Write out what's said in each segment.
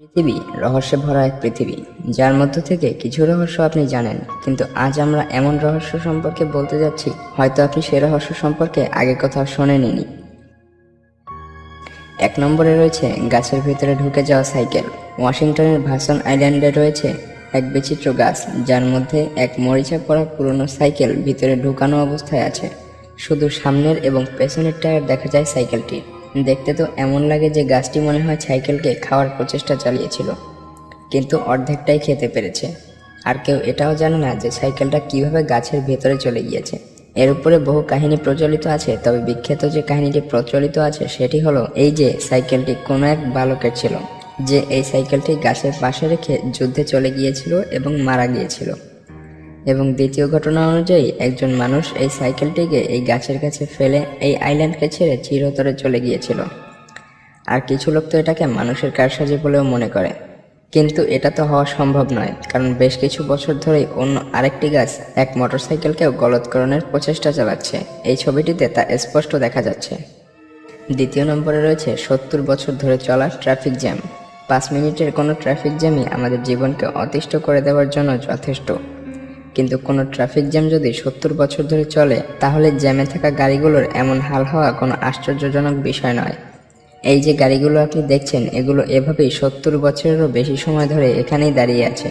পৃথিবী রহস্যে ভরা এক পৃথিবী, যার মধ্য থেকে কিছু রহস্য আপনি জানেন। কিন্তু আজ আমরা এমন রহস্য সম্পর্কে বলতে যাচ্ছি, হয়তো আপনি সে রহস্য সম্পর্কে আগে কোথাও শোনেননি এক নম্বরে রয়েছে, গাছের ভিতরে ঢুকে যাওয়া সাইকেল। ওয়াশিংটনের ভার্সন আইল্যান্ডে রয়েছে এক বিচিত্র গাছ, যার মধ্যে এক মরিচা পড়া পুরনো সাইকেল ভিতরে ঢুকানো অবস্থায় আছে। শুধু সামনের এবং পেছনের টায়ার দেখা যায় সাইকেলটির। দেখতে তো এমন লাগে যে গাছটি মনে হয় সাইকেলকে খাওয়ার প্রচেষ্টা চালিয়েছিল। কিন্তু অর্ধেকটাই খেতে পেরেছে। আর কেউ এটাও জানে না যে সাইকেলটা কীভাবে গাছের ভেতরে চলে গিয়েছে। এর উপরে বহু কাহিনী প্রচলিত আছে, তবে বিখ্যাত যে কাহিনীটি প্রচলিত আছে সেটি হলো এই যে সাইকেলটি কোনো এক বালকের ছিল, যে এই সাইকেলটি গাছের পাশে রেখে যুদ্ধে চলে গিয়েছিল এবং মারা গিয়েছিল। এবং দ্বিতীয় ঘটনা অনুযায়ী একজন মানুষ এই সাইকেলটিকে এই গাছের কাছে ফেলে এই আইল্যান্ডকে ছেড়ে চিরতরে চলে গিয়েছিল। আর কিছু লোক তো এটাকে মানুষের কারসাজি বলেও মনে করে। কিন্তু এটা তো হওয়া সম্ভব নয়, কারণ বেশ কিছু বছর ধরেই অন্য আরেকটি গাছ এক মোটরসাইকেলকেও গলৎকরণের প্রচেষ্টা চালাচ্ছে। এই ছবিটিতে তা স্পষ্ট দেখা যাচ্ছে। দ্বিতীয় নম্বরে রয়েছে সত্তর বছর ধরে চলা ট্রাফিক জ্যাম। পাঁচ মিনিটের কোনো ট্রাফিক জ্যামই আমাদের জীবনকে অতিষ্ঠ করে দেওয়ার জন্য যথেষ্ট। কিন্তু কোনো ট্রাফিক জ্যাম যদি সত্তর বছর ধরে চলে, তাহলে জ্যামে থাকা গাড়িগুলোর এমন হাল হওয়া কোনো আশ্চর্যজনক বিষয় নয়। এই যে গাড়িগুলো আপনি দেখছেন, এগুলো এভাবেই সত্তর বছরেরও বেশি সময় ধরে এখানেই দাঁড়িয়ে আছে।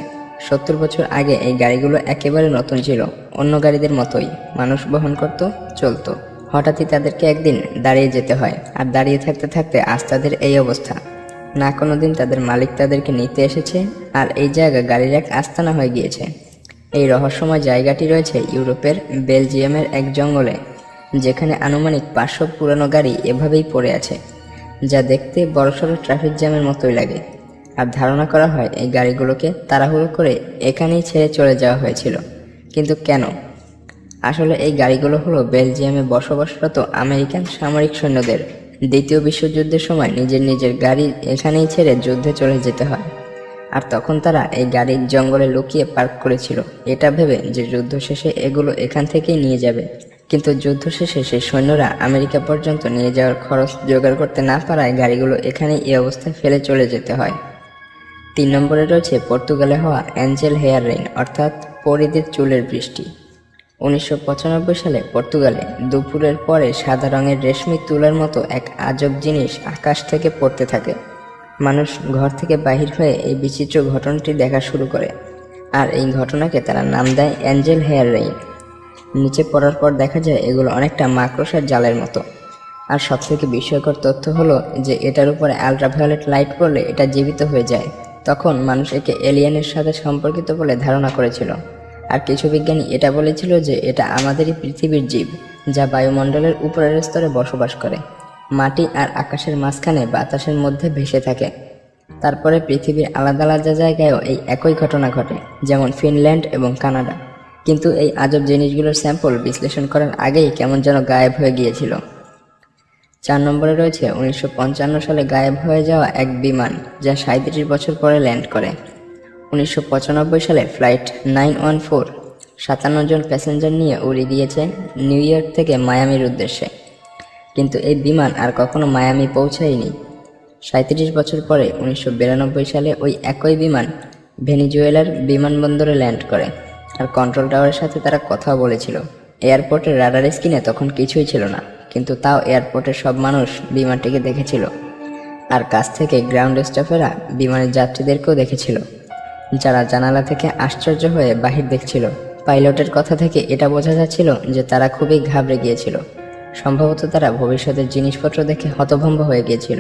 সত্তর বছর আগে এই গাড়িগুলো একেবারে নতুন ছিল, অন্য গাড়িদের মতোই। মানুষ বহন করত, চলতো। হঠাৎই তাদেরকে একদিন দাঁড়িয়ে যেতে হয়, আর দাঁড়িয়ে থাকতে থাকতে আজ তাদের এই অবস্থা। না কোনোদিন তাদের মালিক তাদেরকে নিতে এসেছে, আর এই জায়গা গাড়ির এক আস্তানা হয়ে গিয়েছে। এই রহস্যময় জায়গাটি রয়েছে ইউরোপের বেলজিয়ামের এক জঙ্গলে, যেখানে আনুমানিক পাঁচশো পুরানো গাড়ি এভাবেই পড়ে আছে, যা দেখতে বড়সড় ট্রাফিক জ্যামের মতোই লাগে। আর ধারণা করা হয় এই গাড়িগুলোকে তাড়াহুড়ো করে এখানেই ছেড়ে চলে যাওয়া হয়েছিল। কিন্তু কেন? আসলে এই গাড়িগুলো হলো বেলজিয়ামে বসবাসরত আমেরিকান সামরিক সৈন্যদের। দ্বিতীয় বিশ্বযুদ্ধের সময় নিজের নিজের গাড়ি এখানেই ছেড়ে যুদ্ধে চলে যেতে হয়। আর তখন তারা এই গাড়ির জঙ্গলে লুকিয়ে পার্ক করেছিল। এটা ভেবে যে যুদ্ধ শেষে এগুলো এখান থেকেই নিয়ে যাবে। কিন্তু যুদ্ধ শেষে সেই সৈন্যরা আমেরিকা পর্যন্ত নিয়ে যাওয়ার খরচ জোগাড় করতে না পারায় গাড়িগুলো এখানেই এই অবস্থায় ফেলে চলে যেতে হয়। তিন নম্বরে রয়েছে পর্তুগালে হওয়া অ্যাঞ্জেল হেয়ার রেইন, অর্থাৎ পরিদের চুলের বৃষ্টি। উনিশশো পঁচানব্বই সালে পর্তুগালে দুপুরের পরে সাদা রঙের রেশমি তুলার মতো এক আজব জিনিস আকাশ থেকে পড়তে থাকে। মানুষ ঘর থেকে বাহির হয়ে এই বিচিত্র ঘটনাটি দেখা শুরু করে। আর এই ঘটনাকে তারা নাম দেয় অ্যাঞ্জেল হেয়ার রেইন। নিচে পড়ার পর দেখা যায় এগুলো অনেকটা মাকড়সার জালের মতো। আর সবথেকে বিস্ময়কর তথ্য হলো যে এটার উপরে আলট্রাভায়োলেট লাইট পড়লে এটা জীবিত হয়ে যায়। তখন মানুষ একে এলিয়েনের সাথে সম্পর্কিত বলে ধারণা করেছিল। আর কিছু বিজ্ঞানী এটা বলেছিল যে এটা আমাদেরই পৃথিবীর জীব, যা বায়ুমণ্ডলের উপরের স্তরে বসবাস করে। মাটি আর আকাশের মাঝখানে বাতাসের মধ্যে ভেসে থাকে। তারপরে পৃথিবীর আলাদা আলাদা জায়গায়ও এই একই ঘটনা ঘটে, যেমন ফিনল্যান্ড এবং কানাডা। কিন্তু এই আজব জিনিসগুলোর স্যাম্পল বিশ্লেষণ করার আগেই কেমন যেন গায়েব হয়ে গিয়েছিল। চার নম্বরে রয়েছে উনিশশো পঞ্চান্ন সালে গায়েব হয়ে যাওয়া এক বিমান, যা সাঁত্রিশ বছর পরে ল্যান্ড করে। উনিশশো পঁচানব্বই সালে ফ্লাইট নাইন ওয়ান ফোর সাতান্ন জন প্যাসেঞ্জার নিয়ে উড়ে দিয়েছে নিউ ইয়র্ক থেকে মায়ামির উদ্দেশ্যে। কিন্তু এই বিমান আর কখনো মায়ামি পৌঁছায়নি। সাঁত্রিশ বছর পরে উনিশশো বিরানব্বই সালে ওই একই বিমান ভেনিজুয়েলার বিমানবন্দরে ল্যান্ড করে আর কন্ট্রোল টাওয়ারের সাথে তারা কথা বলেছিল। এয়ারপোর্টের রাডার স্ক্রিনে তখন কিছুই ছিল না, কিন্তু তাও এয়ারপোর্টের সব মানুষ বিমানটিকে দেখেছিল। আর কাছ থেকে গ্রাউন্ড স্টাফেরা বিমানের যাত্রীদেরকেও দেখেছিল, যারা জানালা থেকে আশ্চর্য হয়ে বাহির দেখছিল। পাইলটের কথা থেকে এটা বোঝা যাচ্ছিল যে তারা খুবই ঘাবড়ে গিয়েছিল। সম্ভবত তারা ভবিষ্যতের জিনিসপত্র দেখে হতভম্ব হয়ে গিয়েছিল।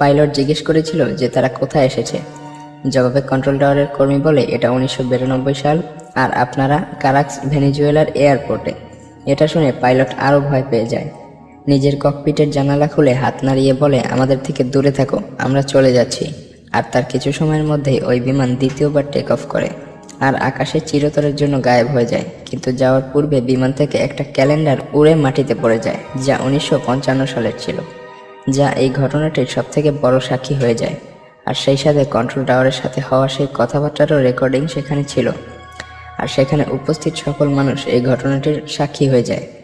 পাইলট জিজ্ঞেস করেছিল যে তারা কোথায় এসেছে। জবাবে কন্ট্রোল টাওয়ারের কর্মী বলে, এটা উনিশশো বিরানব্বই সাল, আর আপনারা কারাক্স ভেনিজুয়েলার এয়ারপোর্টে এটা শুনে পাইলট আরও ভয় পেয়ে যায়। নিজের ককপিটের জানালা খুলে হাত নাড়িয়ে বলে, আমাদের থেকে দূরে থাকো, আমরা চলে যাচ্ছি আর তার কিছু সময়ের মধ্যেই ওই বিমান দ্বিতীয়বার টেক অফ করে, আর আকাশে চিরতরের জন্য গায়েব হয়ে যায়। কিন্তু যাওয়ার পূর্বে বিমান থেকে একটা ক্যালেন্ডার উড়ে মাটিতে পড়ে যায়, যা উনিশশো পঞ্চান্ন সালের ছিল, যা এই ঘটনাটির সবথেকে বড় সাক্ষী হয়ে যায়। আর সেই সাথে কন্ট্রোল টাওয়ারের সাথে হওয়া সেই কথাবার্তারও রেকর্ডিং সেখানে ছিল। আর সেখানে উপস্থিত সকল মানুষ এই ঘটনাটির সাক্ষী হয়ে যায়।